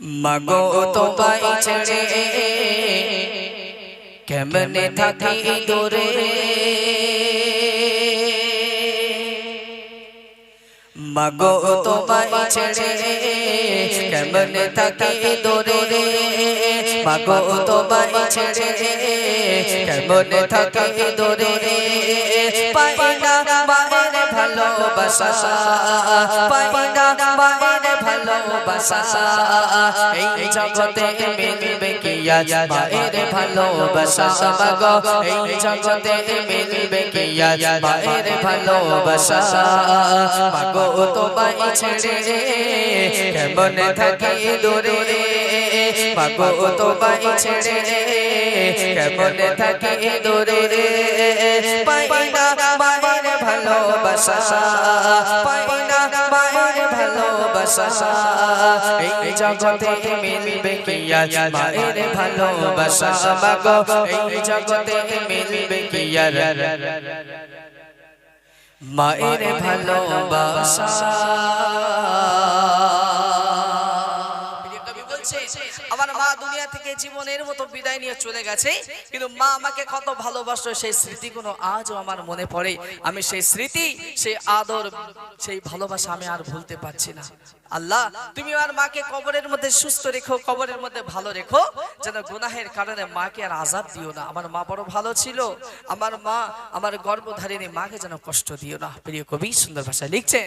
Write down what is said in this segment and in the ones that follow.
মাগো তোমায় ছেড়ে কেমনে থাকি দূরে? মাগো তোমায় ছেড়ে কেমনে থাকি দূরে? মাগো তোমায় ছেড়ে কেমনে থাকি দূরে পাই না মায়ের ভালোবাসা। পাই না মায়ের ভালোবাসা। এই জগতে মিলবে কি আজ মায়ের ভালোবাসা? মাগো, এই জগতে মিলবে কি আজ ছেড়ে কেমন থাকি দূরে? মাগো তোমায় ছেড়ে কেমন থাকি দূরে পাই না মায়ের ভালোবাসা। পাই না মায়ের ভালোবাসা। এই জগতে মিলবে কি আজ মায়ের ভালোবাসা? মাগো এই জগতে মিলবে কি আর? মায়ের ভালোবাসা। দুনিয়া থেকে জীবনের মতো বিদায় নিয়ে চলে গেছে। কিন্তু মা আমাকে কত ভালোবাসলো সেই স্মৃতিগুলো আজও আমার মনে পড়ে। আমি সেই স্মৃতি, সেই আদর, সেই ভালোবাসা আমি আর ভুলতে পারছি না। আল্লাহ, তুমি আমার মাকে কবরের মধ্যে সুস্থ রেখো, কবরের মধ্যে ভালো রেখো, যেন গুনাহের কারণে মাকে আর আজাব দিও না। আমার মা বড় ভালো ছিল। আমার মা, আমার গর্ভধারিণী মাকে যেন কষ্ট দিও না। প্রিয় কবি, সুন্দর ভাষায় লিখছেন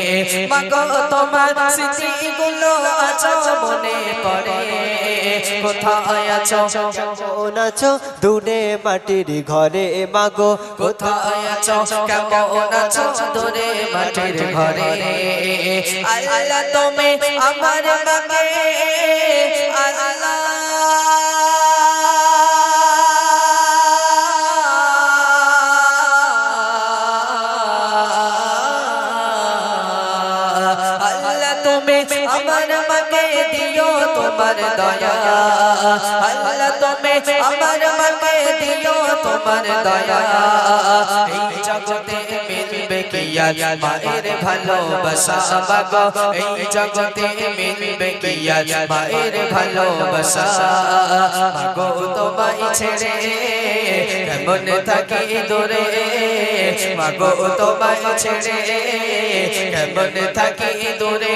মাগো তোমার স্মৃতিগুলো আজ মনে পড়ে। কোথায় আছো? কেমন আছো? দূরে মাটির ঘরে মাগো কোথায় আছো? কেমন আছো? দূরে মাটির ঘরে। আল্লাহ তুমি আমার আল্লাহ তোমার দয়া আল্লাহ তুমি আমার মাকে দিও তোমার দয়া এই জগতে মিলবে কি আজ মায়ের ভালোবাসা মাগো এই জগতে মিলবে কি আজ মায়ের ভালোবাসা মাগো তোমায় ছেড়ে কেমন থাকি দূরে মাগো তোমায় ছেড়ে কেমন থাকি দূরে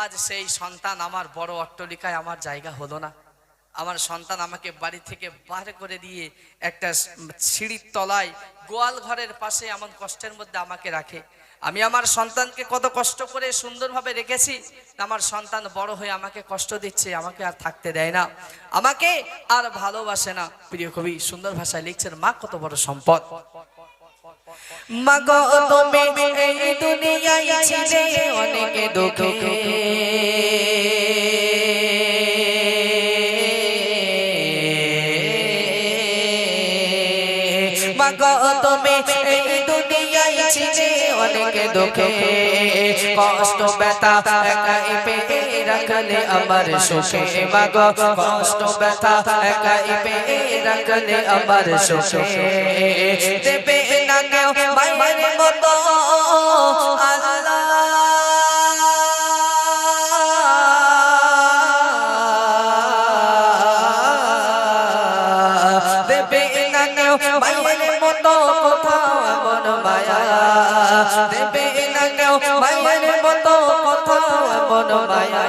আজ সেই সন্তান আমার বড় অট্টলিকায় আমার জায়গা হলো না। আমার সন্তান আমাকে বাড়ি থেকে বার করে দিয়ে একটা সিঁড়ির তলায় গোয়াল ঘরের পাশে এমন কষ্টের মধ্যে আমাকে রাখে। আমি আমার সন্তানকে কত কষ্ট করে সুন্দরভাবে রেখেছি, আমার সন্তান বড় হয়ে আমাকে কষ্ট দিচ্ছে, আমাকে আর থাকতে দেয় না। আমাকে আর ভালোবাসে না। প্রিয় কবি, সুন্দর ভাষায় লিখছেন, মা, কত বড় সম্পদ। মাগো, তুমি এই দুনিয়ায় ছিলে অনেকে দুঃখে। মাগো, তুমি এই দুনিয়ায় ছিলে অনেকে দুঃখে। কষ্ট, ব্যথা রাখলে আমার সুখে। মাগো, কষ্ট, ব্যথা রাখলে আমার সুখে। দেবে কেউ মায়ের মতো। মায়ের মতো কোথাও এমন মায়া। দেবে না কেউ মায়ের মতো কোথাও এমন মায়া।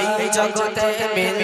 এই জগতে মিলবে কি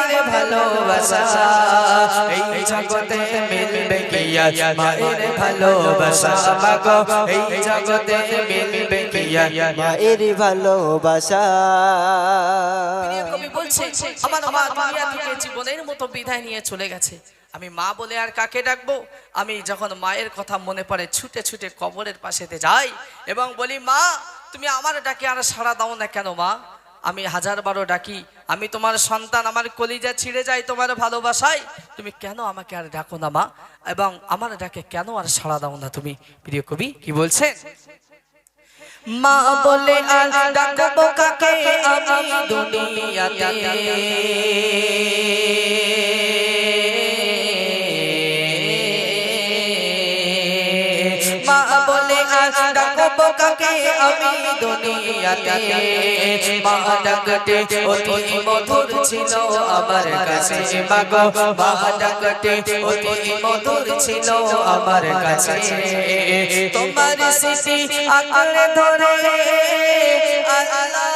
ভালোবাসা। এই জগতে মিলবে কি আজ? মায়ের ভালোবাসা মাগো। এই জগতে মিলবে কি আজ? মায়ের ভালোবাসা। কবি বলছে, আমার মা দুনিয়া থেকে জীবনের মতো বিদায় নিয়ে চলে গেছে। আমি মা বলে আর কাকে ডাকবো? আমি যখন মায়ের কথা মনে পড়ে, ছুটে ছুটে কবরের পাশেতে যাই এবং বলি, মা, তুমি আমার ডাকে আর সাড়া দাও না কেন, মা? আমি হাজার বারো ডাকি, আমি তোমার সন্তান, আমার কলিজা ছিঁড়ে যায় তোমার ভালোবাসায়। তুমি কেন আমাকে আর ডাকো না, মা? এবং আমার ডাকে কেন আর সাড়া দাও না তুমি? প্রিয় কবি, কি বলছেন মা বলে আর ডাকবো মা ডাকবো কাকে আমি দুনিয়াতে মা ডাকতে অতি মধুর ছিল আমার কাছে মাগো মা ডাকতে অতি মধুর ছিল আমার কাছে। তোমার স্মৃতি আঁকড়ে ধরে, আল্লাহ।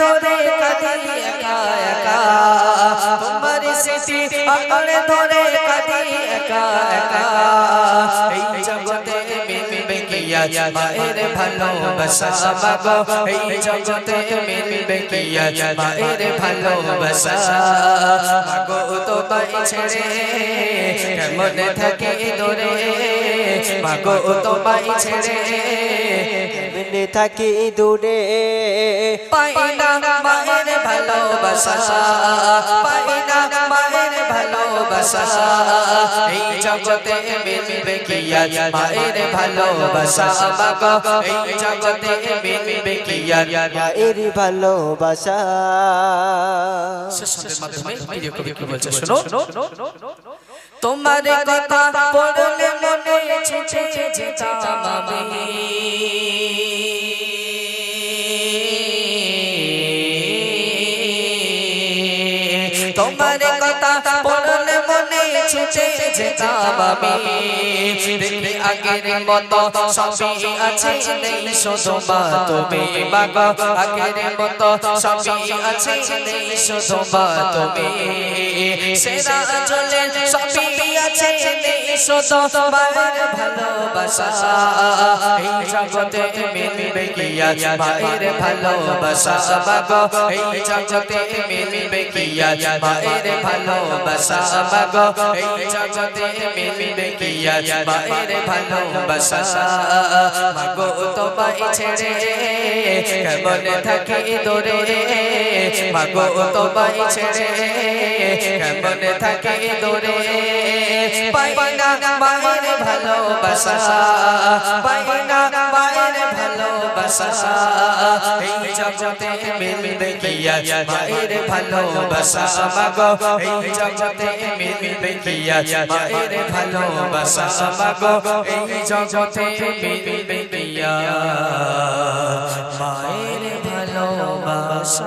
ধরে স্মৃতি আঁকড়ে ধরে কাঁদি একা একা। এই জগতে মিলবে কি আজ? মায়ের ভালোবাসা মাগো এই জগতে মিলবে কি আজ? মায়ের ভালোবাসা। মাগো, তোমায় ছেড়ে কেমন থাকে দূরে? মাগো, তোমায় ছেড়ে কেমনে থাকি দূরে? পাই মায়ের ভালোবাসা। পাই না ভালোবাসা এই জগতে মিলবে কি আজ মায়ের ভালোবাসা? মাগো এই জগতে মিলবে কি আজ মায়ের ভালোবাসা? তোমার কথা পড়লে মনে ছুটে যেতাম আমি। তোমার কথা ছুটে যেতাম আমি। দেখলে আগের মতো সবই আছে, নেই শুধু মা তুমি। বাবা, আগের মতো সবই আছে, নেই শুধু মা তুমি। সেরা চলে সবই আছে, নেই শুধু মায়ের ভালোবাসা। এই জগতে মিলবে কি আজ মায়ের ভালোবাসা? বাবা, এই জগতে মিলবে কি আজ মায়ের ভালোবাসা? বাবা জগতে মিলবে কি আজ? মায়ের ভালোবাসা। মাগো তোমায় ছেড়ে কেমন থাকি দূরে? মাগো তোমায় ছেড়ে কেমন থাকি দূরে? পাই না মায়ের ভালোবাসা। পাই না মায়ের ভালোবাসা, এই জগতে মিলবে কি আজ মায়ের ভালোবাসা, মাগো, এই জগতে মিলবে কি আজ মায়ের ভালোবাসা, মাগো, এই জগতে মিলবে কি আজ মায়ের ভালোবাসা।